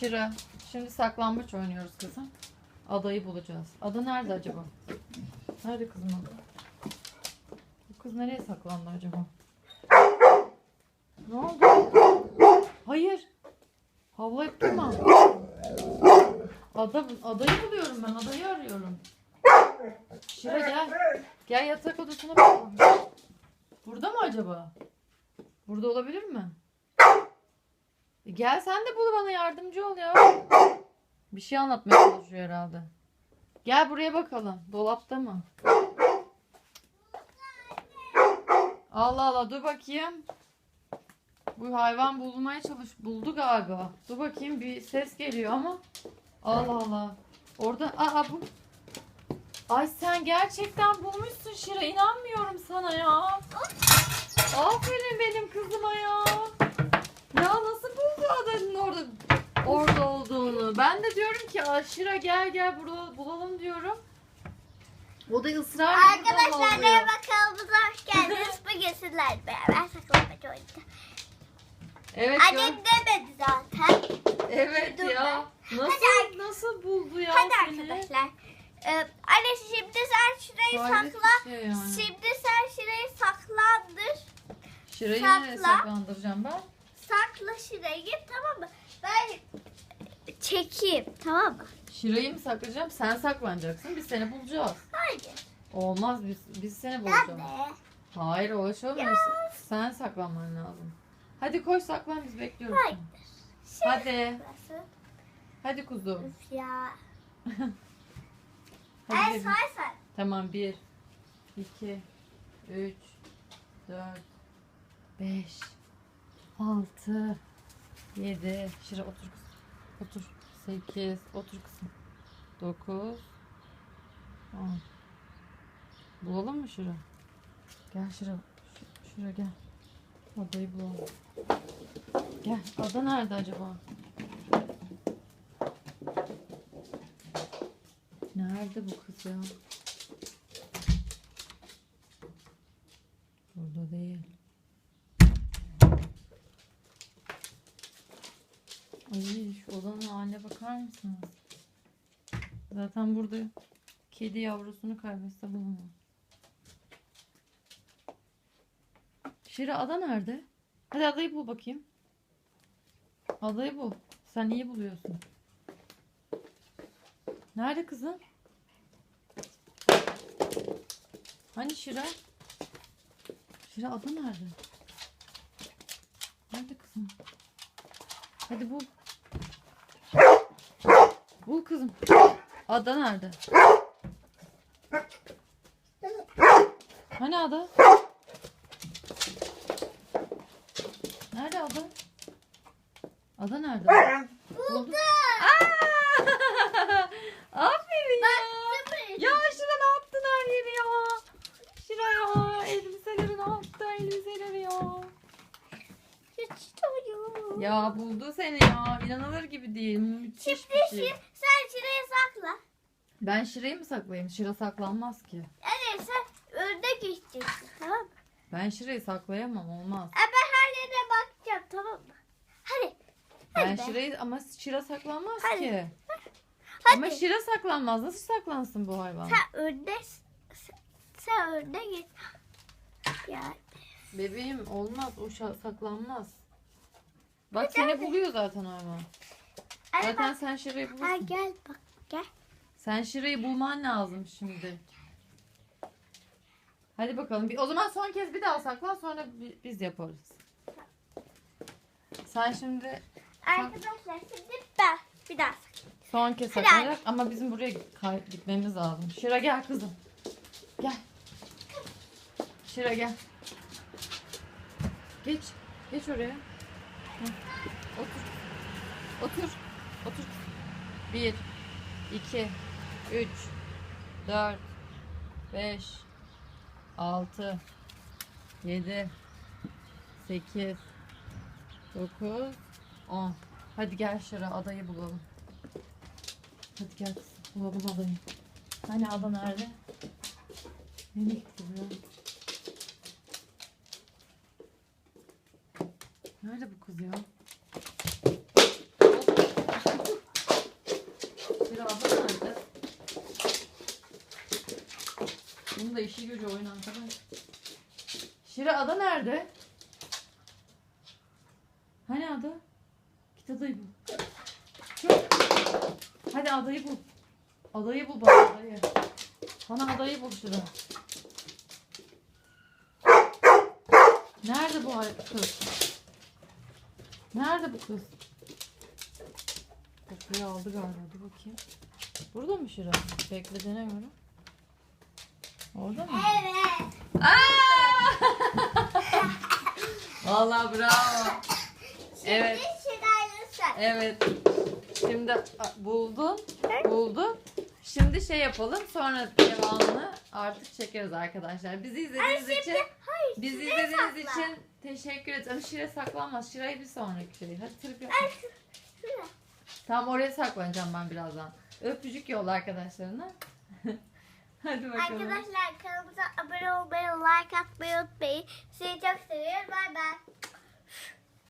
Şira, şimdi saklambaç oynuyoruz kızım. Adayı bulacağız. Ada nerede acaba? Nerede kızım ada? Bu kız nereye saklandı acaba? Ne oldu? Hayır. Havlayıp durma. Ada, adayı buluyorum ben. Adayı arıyorum. Şira gel. Gel yatak odasına bakalım. Burada mı acaba? Burada olabilir mi? E Gel sen de bul bana yardımcı ol ya. Bir şey anlatmaya çalışıyor herhalde. Gel buraya bakalım. Dolapta mı? Allah Allah dur bakayım. Bu hayvan bulmaya çalış buldu galiba. Dur bakayım bir ses geliyor ama. Allah Allah. Orada aa bu. Ay sen gerçekten bulmuşsun Şira. İnanmıyorum sana ya. Aferin benim kızıma ya. Ya nasıl buldu adanın orada orada olduğunu? Ben de diyorum ki "Aa, Şira gel gel burada bulalım diyorum. O da ısrar Arkadaşlar merhaba kanalımıza hoş geldiniz. Bugün sizlerle beraber saklambaç oynayacağız. Evet Annem ya. demedi zaten. Evet Dur ya. ben. Nasıl Hadi. nasıl buldu ya Hadi seni? arkadaşlar. Ee, anne şimdi sen şurayı Hayret sakla. şey yani. Şimdi sen şurayı saklandır. Sakla. nereye saklandıracağım ben? Sakla şurayı tamam mı? Ben çekeyim tamam mı? Şirayı mı saklayacağım? Sen saklanacaksın. Biz seni bulacağız. Haydi. Olmaz biz, biz seni bulacağız. Hayır olmuyor. Sen saklanman lazım. Hadi koş saklan biz bekliyoruz. Hayır. seni. Hadi. Burası. Hadi kuzum. Üf ya. Hadi En bebeğim. Tamam 1 2 3 4 5 6 7 Şira otur kızım. Otur. 8 otur kızım. 9 10 Bulalım mı Şira? Gel Şira. Ş- Şira gel. Adayı bulalım. Gel. Ada nerede acaba? Nerede bu kız ya? Burada değil. Ay şu odanın haline bakar mısınız? Zaten burada kedi yavrusunu kaybetse bulamam. Şira ada nerede? Hadi adayı bul bakayım. Adayı bul. Sen iyi buluyorsun. Nerede kızım? Hani Şira? Şira ada nerede? Nerede kızım? Hadi bul. Bul kızım. Ada nerede? Hani ada? Nerede ada? Ada nerede? Buldum. Aa! Aferin ya. Ya Şira ne yaptın her yeri ya? Şira ya elbiseleri ne yaptı elbiseleri ya? Ya ya. İnanılır gibi değil. Müthiş Şimdi bir şey. sen şurayı sakla. Ben Şira'yı mı saklayayım? Şira saklanmaz ki. Yani sen önde geçeceksin tamam mı? Ben Şira'yı saklayamam olmaz. E ben her yere bakacağım tamam mı? Hadi. Ben Hadi. be. Şira'yı ama Şira saklanmaz Hadi. ki. Hadi. Ama Şira saklanmaz. Nasıl saklansın bu hayvan? Sen önde sen, git. Ya Bebeğim olmaz. O şa- saklanmaz. Bak seni buluyor zaten hayvan. Zaten sen Şira'yı Ha, bulursun. gel bak gel. Sen Şira'yı bulman lazım şimdi. Hadi bakalım. Bir- O zaman son kez bir daha saklan sonra bi- biz yaparız. Sen şimdi Arkadaşlar şimdi ben bir daha sakla. son kez Hadi ama bizim buraya kay- gitmemiz lazım. Şira gel kızım. Gel. Şira gel. Geç. Geç oraya. Hı. Otur. Otur. Bir, iki, üç, dört, beş, altı, yedi, sekiz, dokuz, on. Hadi gel Şira adayı bulalım. Hadi gel kızım bulalım adayı. Hani ada nerede? Nereye gitti bu ya? Da işi gücü oyun arkadaş. Şira ada nerede? Hani ada? Git adayı bul. Çok. Hadi adayı bul. Adayı bul bana adayı. Bana adayı bul Şira. Nerede bu kız? Nerede bu kız? Kokuyu aldı galiba. Dur bakayım. Burada mı Şira? Beklediğine göre. Orada mı? Evet. Aa! Vallahi bravo. Evet. Şimdi Şiray'la sen. Evet. Şimdi a, buldun. Buldun. Şimdi şey yapalım. Sonra devamını artık çekeriz arkadaşlar. Bizi Ay izlediğiniz şimdi için hayır. bizi şuraya izlediğiniz sakla. için teşekkür ederiz. Ama Şire saklanmaz. Şire'yi bir sonraki şey. Hadi trip yap. Ay şu- şuraya. Tamam oraya saklanacağım ben birazdan. Öpücük yolla arkadaşlarına. Hadi bakalım. Arkadaşlar kanalımıza abone olmayı, like atmayı unutmayın. Sizi çok seviyorum. Bay bay.